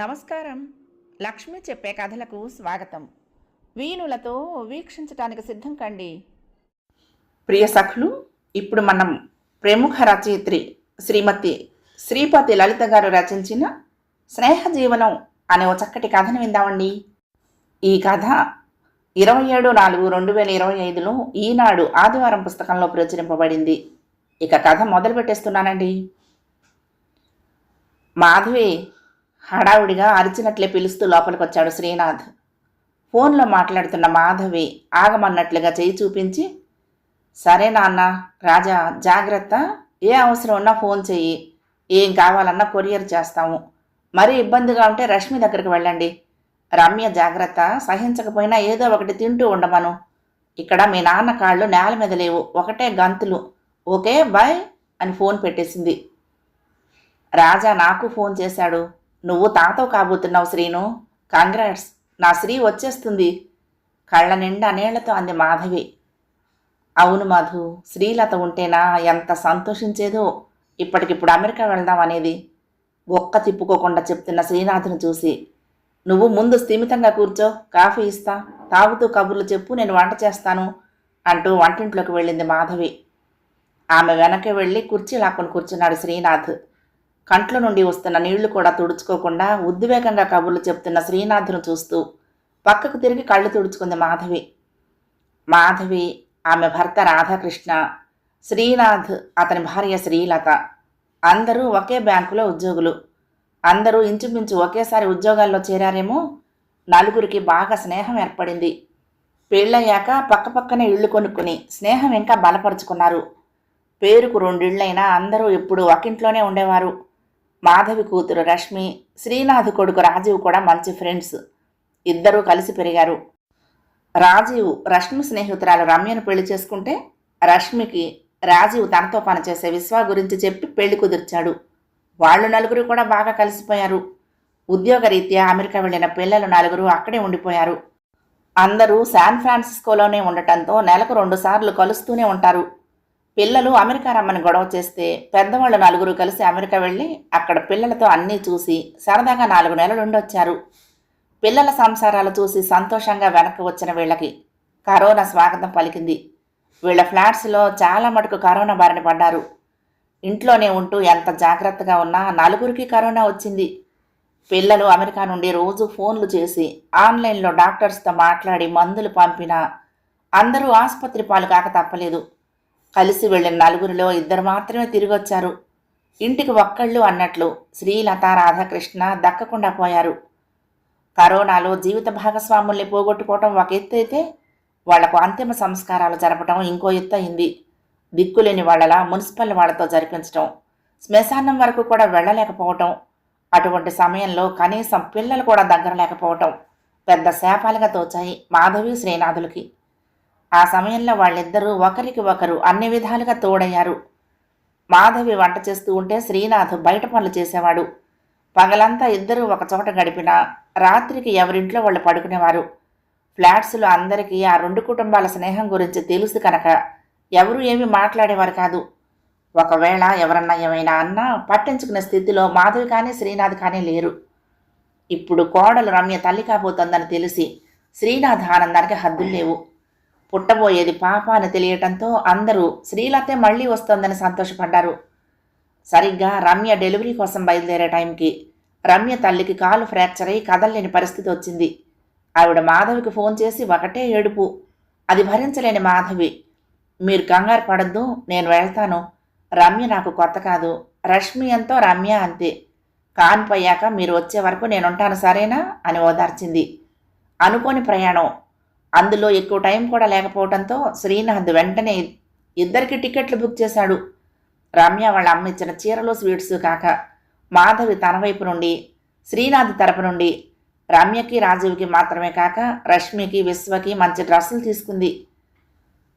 నమస్కారం. లక్ష్మి చెప్పే కథలకు స్వాగతం. వీణులతో వీక్షించటానికి సిద్ధం కండి. ప్రియ సఖులు ఇప్పుడు మనం ప్రముఖ రచయిత్రి శ్రీమతి శ్రీపతి లలిత గారు రచించిన స్నేహ జీవనం అనే ఓ చక్కటి కథను విందామండి. ఈ కథ ఇరవై ఏడు నాలుగు రెండు వేల ఇరవై ఐదులో ఈనాడు ఆదివారం పుస్తకంలో ప్రచురింపబడింది. ఇక కథ మొదలు పెట్టేస్తున్నానండి మాధవి హడావుడిగా అరిచినట్లే పిలుస్తూ లోపలికి వచ్చాడు శ్రీనాథ్. ఫోన్లో మాట్లాడుతున్న మాధవి ఆగమన్నట్లుగా చేయి చూపించి సరే నాన్న రాజా జాగ్రత్త. ఏ అవసరం ఉన్నా ఫోన్ చెయ్యి. ఏం కావాలన్నా కొరియర్ చేస్తాము. మరీ ఇబ్బందిగా ఉంటే రష్మి దగ్గరికి వెళ్ళండి. రమ్య జాగ్రత్త. సహించకపోయినా ఏదో ఒకటి తింటూ ఉండమను. ఇక్కడ మీ నాన్న కాళ్ళు నేల మీద లేవు. ఒకటే గంతులు. ఓకే బాయ్ అని ఫోన్ పెట్టేసింది. రాజా నాకు ఫోన్ చేశాడు. నువ్వు తాతో కాబోతున్నావు శ్రీను. కంగ్రాట్స్ నా శ్రీ వచ్చేస్తుంది. కళ్ళ నిండా నీళ్ళతో అంది మాధవి. అవును మధు శ్రీలత ఉంటేనా ఎంత సంతోషించేదో. ఇప్పటికిప్పుడు అమెరికా వెళ్దాం అనేది. ఒక్క తిప్పుకోకుండా చెప్తున్న శ్రీనాథ్ను చూసి. నువ్వు ముందు స్థిమితంగా కూర్చో కాఫీ ఇస్తా తాగుతూ కబుర్లు చెప్పు నేను వంట చేస్తాను అంటూ వంటింట్లోకి వెళ్ళింది మాధవి. ఆమె వెనక్కి వెళ్ళి కుర్చీ లాక్కొని కూర్చున్నాడు శ్రీనాథ్. కంట్ల నుండి వస్తున్న నీళ్ళు కూడా తుడుచుకోకుండా ఉద్వేగంగా కబుర్లు చెప్తున్న శ్రీనాథ్ను చూస్తూ పక్కకు తిరిగి కళ్ళు తుడుచుకుంది మాధవి. మాధవి ఆమె భర్త రాధాకృష్ణ శ్రీనాథ్ అతని భార్య శ్రీలత. అందరూ ఒకే బ్యాంకులో ఉద్యోగులు. అందరూ ఇంచుమించు ఒకేసారి ఉద్యోగాల్లో చేరారేమో? నలుగురికి బాగా స్నేహం ఏర్పడింది. పెళ్ళయ్యాక పక్కపక్కనే ఇళ్ళు కొనుక్కుని స్నేహం ఇంకా బలపరుచుకున్నారు. పేరుకు రెండిళ్ళైనా అందరూ ఎప్పుడు ఒకింట్లోనే ఉండేవారు. మాధవి కూతురు రష్మి శ్రీనాథ్ కొడుకు రాజీవ్ కూడా మంచి ఫ్రెండ్స్. ఇద్దరూ కలిసి పెరిగారు. రాజీవ్ రష్మి స్నేహితురాలు రమ్యను పెళ్ళి చేసుకుంటే రష్మికి రాజీవ్ తనతో పనిచేసే విశ్వా గురించి చెప్పి పెళ్ళి కుదిర్చాడు. వాళ్ళు నలుగురు కూడా బాగా కలిసిపోయారు. ఉద్యోగరీత్యా అమెరికా వెళ్ళిన పిల్లలు నలుగురు అక్కడే ఉండిపోయారు. అందరూ శాన్ ఫ్రాన్సిస్కోలోనే ఉండటంతో నెలకు రెండుసార్లు కలుస్తూనే ఉంటారు. పిల్లలు అమెరికా రమ్మని గొడవ చేస్తే పెద్దవాళ్ళు నలుగురు కలిసి అమెరికా వెళ్ళి అక్కడ పిల్లలతో అన్నీ చూసి సరదాగా నాలుగు నెలలు ఉండొచ్చారు. పిల్లల సంసారాలు చూసి సంతోషంగా వెనక్కి వచ్చిన వీళ్ళకి కరోనా స్వాగతం పలికింది. వీళ్ళ ఫ్లాట్స్లో చాలా మటుకు కరోనా బారిన పడ్డారు. ఇంట్లోనే ఉంటూ ఎంత జాగ్రత్తగా ఉన్నా నలుగురికి కరోనా వచ్చింది. పిల్లలు అమెరికా నుండి రోజు ఫోన్లు చేసి ఆన్లైన్లో డాక్టర్స్తో మాట్లాడి మందులు పంపినా అందరూ ఆసుపత్రి పాలు కాక తప్పలేదు. కలిసి వెళ్ళిన నలుగురిలో ఇద్దరు మాత్రమే తిరిగొచ్చారు. ఇంటికి ఒక్కళ్ళు అన్నట్లు శ్రీలత రాధాకృష్ణ దక్కకుండా పోయారు. కరోనాలో జీవిత భాగస్వాముల్ని పోగొట్టుకోవటం ఒక ఎత్తు అయితే వాళ్ళకు అంతిమ సంస్కారాలు జరపటం ఇంకో ఎత్తు అయింది. దిక్కులేని వాళ్ళలా మున్సిపల్ వాళ్ళతో జరిపించటం శ్మశానం వరకు కూడా వెళ్ళలేకపోవటం అటువంటి సమయంలో కనీసం పిల్లలు కూడా దగ్గర లేకపోవటం పెద్ద శాపాలుగా తోచాయి మాధవి శ్రీనాథులకి. ఆ సమయంలో వాళ్ళిద్దరూ ఒకరికి ఒకరు అన్ని విధాలుగా తోడయ్యారు. మాధవి వంట చేస్తూ ఉంటే శ్రీనాథ్ బయట పనులు చేసేవాడు. పగలంతా ఇద్దరూ ఒక చోట గడిపినా రాత్రికి ఎవరింట్లో వాళ్ళు పడుకునేవారు. ఫ్లాట్స్లో అందరికీ ఆ రెండు కుటుంబాల స్నేహం గురించి తెలుసు కనుక ఎవరు ఏమీ మాట్లాడేవారు కాదు. ఒకవేళ ఎవరన్నా ఏమైనా అన్నా పట్టించుకునే స్థితిలో మాధవి కానీ శ్రీనాథ్ కానీ లేరు. ఇప్పుడు కోడలు రమ్య తల్లి కాబోతోందని తెలిసి శ్రీనాథ్ ఆనందానికి హద్దులు లేవు. పుట్టబోయేది పాప అని తెలియటంతో అందరూ శ్రీలతే మళ్ళీ వస్తోందని సంతోషపడ్డారు. సరిగ్గా రమ్య డెలివరీ కోసం బయలుదేరే టైంకి రమ్య తల్లికి కాలు ఫ్రాక్చర్ అయి కదలలేని పరిస్థితి వచ్చింది. ఆవిడ మాధవికి ఫోన్ చేసి ఒకటే ఏడుపు అది భరించలేని మాధవి. మీరు కంగారు పడద్దు నేను వెళ్తాను. రమ్య నాకు కొత్త కాదు రష్మి ఎంతో రమ్య అంతే. కాన్పోయాక మీరు వచ్చే వరకు నేనుంటాను సరేనా? అని ఓదార్చింది. అనుకోని ప్రయాణం అందులో ఎక్కువ టైం కూడా లేకపోవడంతో శ్రీనాథ్ వెంటనే ఇద్దరికి టికెట్లు బుక్ చేశాడు. రమ్య వాళ్ళ అమ్మ ఇచ్చిన చీరలు స్వీట్స్ కాక మాధవి తన వైపు నుండి శ్రీనాథ్ తరపు నుండి రమ్యకి రాజీవ్కి మాత్రమే కాక రష్మికి విశ్వకి మంచి డ్రెస్సులు తీసుకుంది.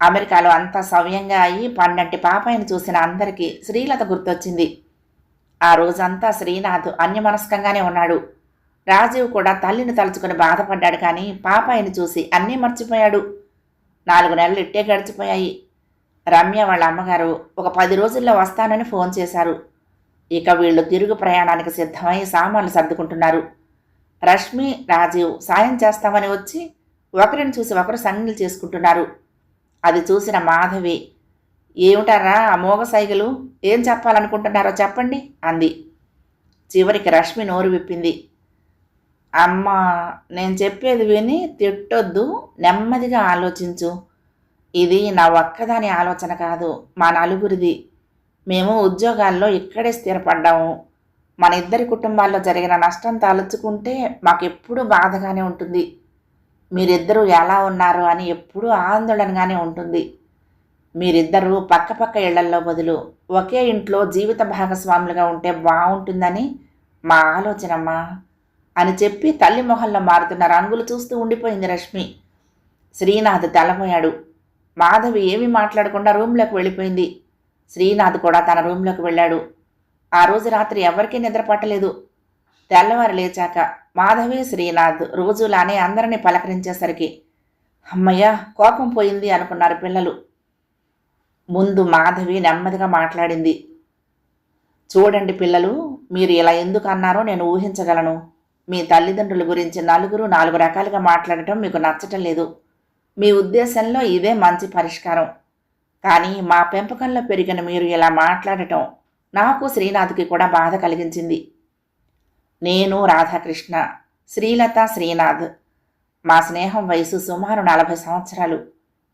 అమెరికాలో అంతా సవ్యంగా అయ్యి పన్నెంటి పాపాయిని చూసిన అందరికీ శ్రీలత గుర్తొచ్చింది. ఆ రోజంతా శ్రీనాథ్ అన్యమనస్కంగానే ఉన్నాడు. రాజీవ్ కూడా తల్లిని తలుచుకుని బాధపడ్డాడు కానీ పాప ఆయన చూసి అన్నీ మర్చిపోయాడు. నాలుగు నెలలు ఇట్టే గడిచిపోయాయి. రమ్య వాళ్ళ అమ్మగారు ఒక పది రోజుల్లో వస్తానని ఫోన్ చేశారు. ఇక వీళ్ళు తిరుగు ప్రయాణానికి సిద్ధమై సామాన్లు సర్దుకుంటున్నారు. రష్మి రాజీవ్ సాయం చేస్తామని వచ్చి ఒకరిని చూసి ఒకరు సంజ్ఞలు చేసుకుంటున్నారు. అది చూసిన మాధవి ఏమిటారా ఆ మోగ సైగలు? ఏం చెప్పాలనుకుంటున్నారో చెప్పండి అంది. చివరికి రష్మి నోరు విప్పింది. అమ్మ నేను చెప్పేది విని తిట్టొద్దు నెమ్మదిగా ఆలోచించు. ఇది నా ఒక్కదాని ఆలోచన కాదు మా నలుగురిది. మేము ఉద్యోగాల్లో ఇక్కడే స్థిరపడ్డాము. మన ఇద్దరి కుటుంబాల్లో జరిగిన నష్టం తలుచుకుంటే మాకెప్పుడూ బాధగానే ఉంటుంది. మీరిద్దరూ ఎలా ఉన్నారు అని ఎప్పుడూ ఆందోళనగానే ఉంటుంది. మీరిద్దరూ పక్కపక్క ఇళ్ళల్లో బదులు ఒకే ఇంట్లో జీవిత భాగస్వాములుగా ఉంటే బాగుంటుందని మా ఆలోచనమ్మా. అని చెప్పి తల్లి మొహంలో మారుతున్న రంగులు చూస్తూ ఉండిపోయింది రష్మి. శ్రీనాథ్ తెల్లబోయాడు మాధవి ఏమీ మాట్లాడకుండా రూమ్లోకి వెళ్ళిపోయింది. శ్రీనాథ్ కూడా తన రూమ్లోకి వెళ్ళాడు. ఆ రోజు రాత్రి ఎవరికీ నిద్ర పట్టలేదు. తెల్లవారు లేచాక మాధవి శ్రీనాథ్ రోజులానే అందరినీ పలకరించేసరికి అమ్మయ్య కోపం పోయింది అనుకున్నారు పిల్లలు. ముందు మాధవి నెమ్మదిగా మాట్లాడింది. చూడండి పిల్లలు మీరు ఇలా ఎందుకు అన్నారో నేను ఊహించగలను. మీ తల్లిదండ్రుల గురించి నలుగురు నాలుగు రకాలుగా మాట్లాడటం మీకు నచ్చటం లేదు. మీ ఉద్దేశంలో ఇదే మంచి పరిష్కారం. కానీ మా పెంపకంలో పెరిగిన మీరు ఇలా మాట్లాడటం నాకు శ్రీనాథ్కి కూడా బాధ కలిగించింది. నేను రాధాకృష్ణ శ్రీలత శ్రీనాథ్. మా స్నేహం వయసు సుమారు నలభై సంవత్సరాలు.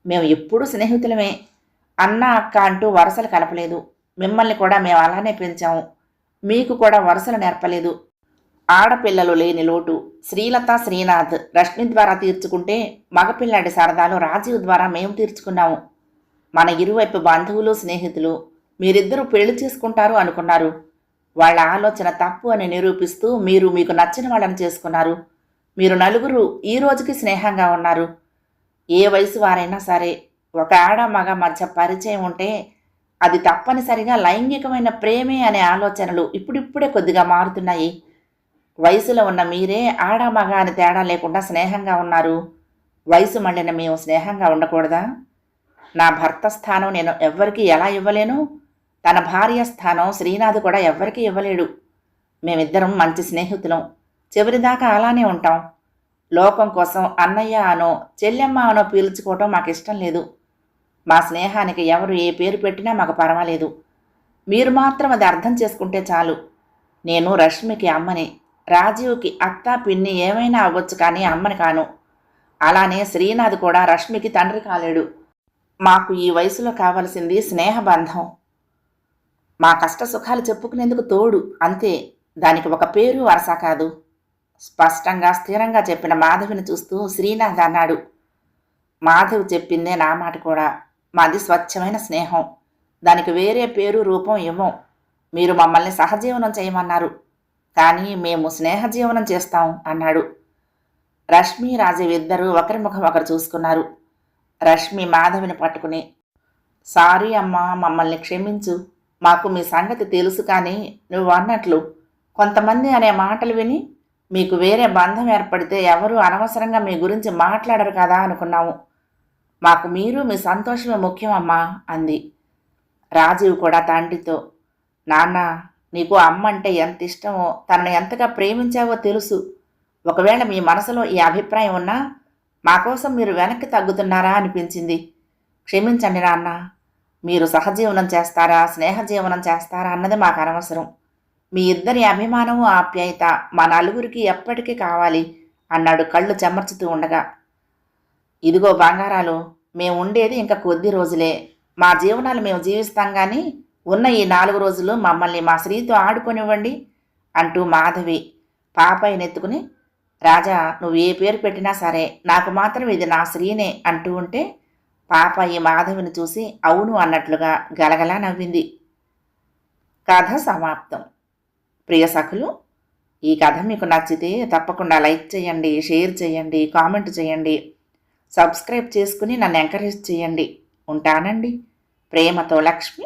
మేము ఎప్పుడూ స్నేహితులమే. అన్న అక్క అంటూ వరుసలు కలపలేదు. మిమ్మల్ని కూడా మేము అలానే పెంచాము. మీకు కూడా వరుసలు నేర్పలేదు. ఆడపిల్లలు లేని లోటు. శ్రీలత శ్రీనాథ్ రష్మి ద్వారా తీర్చుకుంటే మగపిల్లాడి సరదాలు రాజీవ్ ద్వారా మేము తీర్చుకున్నాము. మన ఇరువైపు బంధువులు స్నేహితులు మీరిద్దరూ పెళ్ళి చేసుకుంటారు అనుకున్నారు. వాళ్ళ ఆలోచన తప్పు అని నిరూపిస్తూ మీరు మీకు నచ్చిన వాళ్ళని చేసుకున్నారు. మీరు నలుగురు ఈ రోజుకి స్నేహంగా ఉన్నారు. ఏ వయసు వారైనా సరే ఒక ఆడ మగ మధ్య పరిచయం ఉంటే అది తప్పనిసరిగా లైంగికమైన ప్రేమే అనే ఆలోచనలు ఇప్పుడిప్పుడే కొద్దిగా మారుతున్నాయి. వయసులో ఉన్న మీరే ఆడ మగ అని తేడా లేకుండా స్నేహంగా ఉన్నారు. వయసు మళ్ళిన మేము స్నేహంగా ఉండకూడదా? నా భర్త స్థానం నేను ఎవ్వరికీ ఎలా ఇవ్వలేను? తన భార్య స్థానం శ్రీనాథ్ కూడా ఎవ్వరికీ ఇవ్వలేడు. మేమిద్దరం మంచి స్నేహితులం. చివరిదాకా అలానే ఉంటాం. లోకం కోసం అన్నయ్య అనో చెల్లెమ్మ అనో పీల్చుకోవటం మాకు ఇష్టం లేదు. మా స్నేహానికి ఎవరు ఏ పేరు పెట్టినా మాకు పర్వాలేదు. మీరు మాత్రం అది అర్థం చేసుకుంటే చాలు. నేను రష్మికి అమ్మని. రాజీవ్కి అత్త పిన్ని ఏమైనా అవ్వచ్చు కానీ అమ్మని కాను. అలానే శ్రీనాథ్ కూడా రష్మికి తండ్రి కాలేడు. మాకు ఈ వయసులో కావలసింది స్నేహబంధం. మా కష్ట సుఖాలు చెప్పుకునేందుకు తోడు అంతే. దానికి ఒక పేరు వరస కాదు. స్పష్టంగా స్థిరంగా చెప్పిన మాధవిని చూస్తూ శ్రీనాథ్ అన్నాడు. మాధవ్ చెప్పిందే నా మాట కూడా. మాది స్వచ్ఛమైన స్నేహం. దానికి వేరే పేరు రూపం ఇవ్వం మీరు మమ్మల్ని సహజీవనం చేయమన్నారు. కానీ మేము స్నేహజీవనం చేస్తాం అన్నాడు. రష్మి రాజీవ్ ఇద్దరూ ఒకరి ముఖం ఒకరు చూసుకున్నారు. రష్మి మాధవిని పట్టుకుని సారీ అమ్మా మమ్మల్ని క్షమించు. మాకు మీ సంగతి తెలుసు కానీ నువ్వు అన్నట్లు కొంతమంది అనే మాటలు విని మీకు వేరే బంధం ఏర్పడితే ఎవరు అనవసరంగా మీ గురించి మాట్లాడరు కదా అనుకున్నాము. మాకు మీరు మీ సంతోషమే ముఖ్యమమ్మా అంది. రాజీవ్ కూడా తండ్రితో నాన్న నీకు అమ్మ అంటే ఎంత ఇష్టమో తనను ఎంతగా ప్రేమించావో తెలుసు. ఒకవేళ మీ మనసులో ఈ అభిప్రాయం ఉన్నా మా కోసం మీరు వెనక్కి తగ్గుతున్నారా అనిపించింది. క్షమించండి నాన్న మీరు సహజీవనం చేస్తారా స్నేహజీవనం చేస్తారా అన్నది మాకు అనవసరం. మీ ఇద్దరి అభిమానము ఆప్యాయత మా నలుగురికి ఎప్పటికీ కావాలి అన్నాడు కళ్ళు చెమర్చుతూ ఉండగా. ఇదిగో బంగారాలు మేము ఉండేది ఇంకా కొద్ది రోజులే. మా జీవనాలు మేము జీవిస్తాం కానీ ఉన్న ఈ నాలుగు రోజులు మమ్మల్ని మా స్త్రీతో ఆడుకొనివ్వండి అంటూ మాధవి పాపయ్యనెత్తుకుని రాజా నువ్వు ఏ పేరు పెట్టినా సరే నాకు మాత్రం ఇది నా స్త్రీనే అంటూ ఉంటే పాప ఈ మాధవిని చూసి అవును అన్నట్లుగా గలగలా నవ్వింది. కథ సమాప్తం. ప్రియ సఖులు ఈ కథ మీకు నచ్చితే తప్పకుండా లైక్ చేయండి షేర్ చేయండి కామెంట్ చేయండి సబ్స్క్రైబ్ చేసుకుని నన్ను ఎంకరేజ్ చేయండి. ఉంటానండి. ప్రేమతో లక్ష్మి.